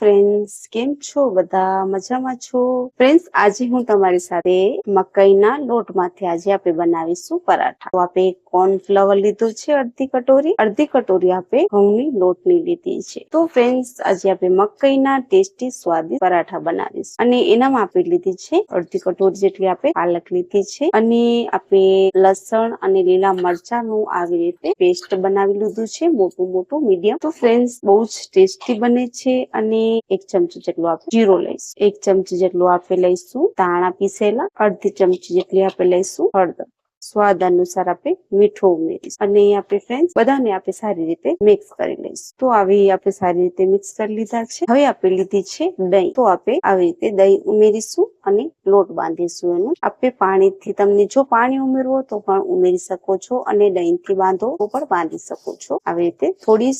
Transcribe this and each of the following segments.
Friends કેમ છો બધા? મજામાં છો? ફ્રેન્ડ્સ આજે હું તમારી સાથે મકાઈના લોટમાંથી આજે આપણે બનાવીશું પરાઠા. તો આપણે કોર્નફ્લાવર લીધું છે, અડધી કટોરી. અડધી કટોરી આપણે ઘઉંની લોટની લીધી છે. તો ફ્રેન્ડ્સ આજે આપણે મકાઈના ટેસ્ટી, સ્વાદિષ્ટ પરાઠા બનાવીશું. અને એનામાં આપણે લીધી છે અડધી કટોરી જેટલી આપણે પાલક લીધી છે. અને આપણે લસણ અને લીલા મરચાંનું આવી રીતે પેસ્ટ બનાવી લીધું છે, મોટું મોટું મીડિયમ તો ફ્રેન્ડ્સ બહુ જ ટેસ્ટી બને છે અને એક ચમચી જેટલું આપણે જીરો લઈશું. એક ચમચી જેટલું આપણે લઈશું. ધાણા પીસેલા અડધી ચમચી જેટલી આપણે લઈશું હળદર. સ્વાદ અનુસાર આપણે મીઠું ઉમેરીશું. અને આપણે ફ્રેન્ડ બધાને આપણે સારી રીતે મિક્સ કરી લઈશું. તો આવી આપણે સારી રીતે મિક્સ કરી લીધા છે. હવે આપણે લીધી છે દહીં. તો આપણે આવી રીતે દહીં ઉમેરીશું અને લોટ બાંધીશું એનું. આપણે પાણીથી, તમને જો પાણી ઉમેરવું તો પણ ઉમેરી શકો છો અને દહીંથી બાંધો તો પણ બાંધી શકો છો. આવી રીતે થોડી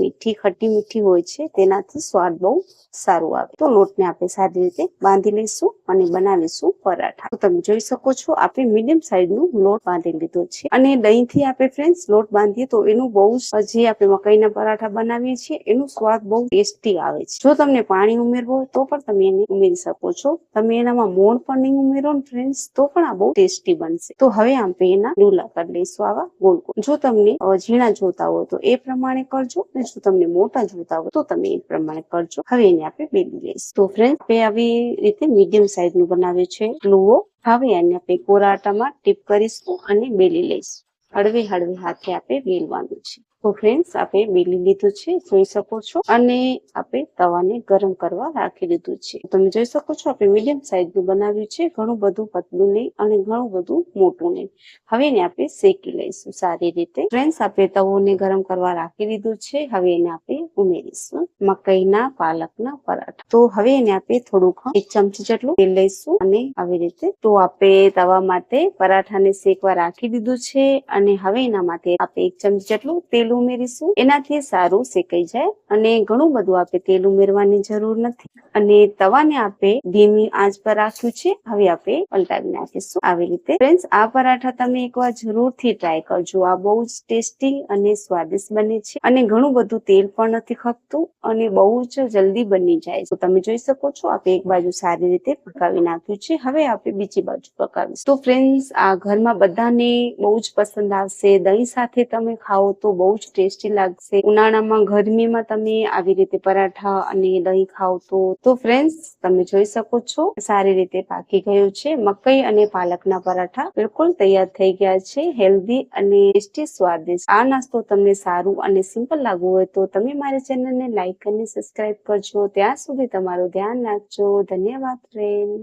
મીઠી ખટ્ટી મીઠી હોય છે, તેનાથી સ્વાદ બહુ સારું આવે. તો લોટને આપણે સારી રીતે બાંધી લઈશું. અને બનાવીશું પરાઠા. તમે જોઈ શકો છો, આપણે મીડિયમ સાઈઝનું લોટ બાંધી લીધો છે. અને દહીં થી આપણે ફ્રેન્ડ્સ લોટ બાંધીએ તો એનું બહુ જે આપણે મકાઈના પરાઠા બનાવીએ છીએ, એનું સ્વાદ બહુ ટેસ્ટી આવે છે. જો તમને પાણી ઉમેરવું તો પણ તમે એને ઉમેરી શકો છો. તમે એનામાં મોણ પણ નહીં ઉમેરો ને ફ્રેન્ડ્સ તો પણ આ બહુ ટેસ્ટી બનશે. તો હવે આપણે એના લુલા કરી લઈશું આવા ગોળ ગોળ. જો તમને ઝીણા જોતા હોય તો એ પ્રમાણે કરજો અને જો તમને મોટા જોતા હોય તો તમે એ પ્રમાણે કરજો. હવે એને આપણે બેલી લઈશું. તો ફ્રેન્ડ આવી રીતે મીડિયમ સાઈઝ નું બનાવે છે. લુઓ હવે એને આપણે કોરા આટામાં ટીપ કરીશું અને બેલી લઈશું. હળવે હળવે હાથે આપણે વેલવાનું છે. તો ફ્રેન્ડ્સ આપણે બેલી લીધું છે, જોઈ શકો છો. અને આપણે તવાને ગરમ કરવા રાખી દીધું છે. તમે જોઈ શકો છો આપણે મીડિયમ સાઈઝનું બનાવ્યું છે, ઘણું બધું પતલું નહીં અને ઘણું બધું મોટું નહીં. હવે એને આપણે શેકી લઈશું સારી રીતે. ફ્રેન્ડ્સ આપણે તવોને ગરમ કરવા રાખી દીધું છે, હવે એને આપણે ઉમેરીશું. મકાઈના, પાલકના પરાઠા. તો હવે એને આપણે થોડુંક એક ચમચી જેટલું તેલ લઈશું અને આવી રીતે. તો આપણે તવા માટે પરાઠાને શેકવા રાખી દીધું છે અને હવે એના માટે આપણે એક ચમચી જેટલું તેલ ઉમેરીશું. એનાથી સારું શેકાઈ જાય અને ઘણું બધું આપણે તેલ ઉમેરવાની જરૂર નથી. અને તવાને આપણે ધીમી આંચ પર રાખ્યું છે, હવે આપણે પલટાવી નાખીશું. આવી રીતે. ફ્રેન્ડ્સ, આ પરાઠા તમે એકવાર જરૂરથી ટ્રાય કરજો. આ બહુ જ ટેસ્ટી અને સ્વાદિષ્ટ બને છે. અને ઘણું બધું તેલ પણ નથી ખપતું અને બહુ જ જલ્દી બની જાય તો તમે જોઈ શકો છો આપણે એક બાજુ સારી રીતે પકાવી નાખ્યું છે. હવે આપણે બીજી બાજુ પકાવીશું. તો ફ્રેન્ડ્સ, આ ઘરમાં બધાને બહુ જ પસંદ આવશે. દહીં સાથે તમે ખાઓ તો બહુ જ ટેસ્ટી લાગશે. ઉનાળામાં ગરમીમાં તમે આવી રીતે પરાઠા અને દહીં ખાઓ તો તો ફ્રેન્ડ્સ તમે જોઈ શકો છો સારી રીતે પાકી ગયું છે. મકઈ અને પાલકના પરાઠા બિલકુલ તૈયાર થઈ ગયા છે. હેલ્ધી અને ટેસ્ટી સ્વાદિષ્ટ. આ નાસ્તો તમને સારું અને સિમ્પલ લાગવું હોય તો તમે મારી ચેનલને લાઈક અને સબસ્ક્રાઇબ કરજો. ત્યાં સુધી તમારું ધ્યાન રાખજો. ધન્યવાદ ફ્રેન્ડ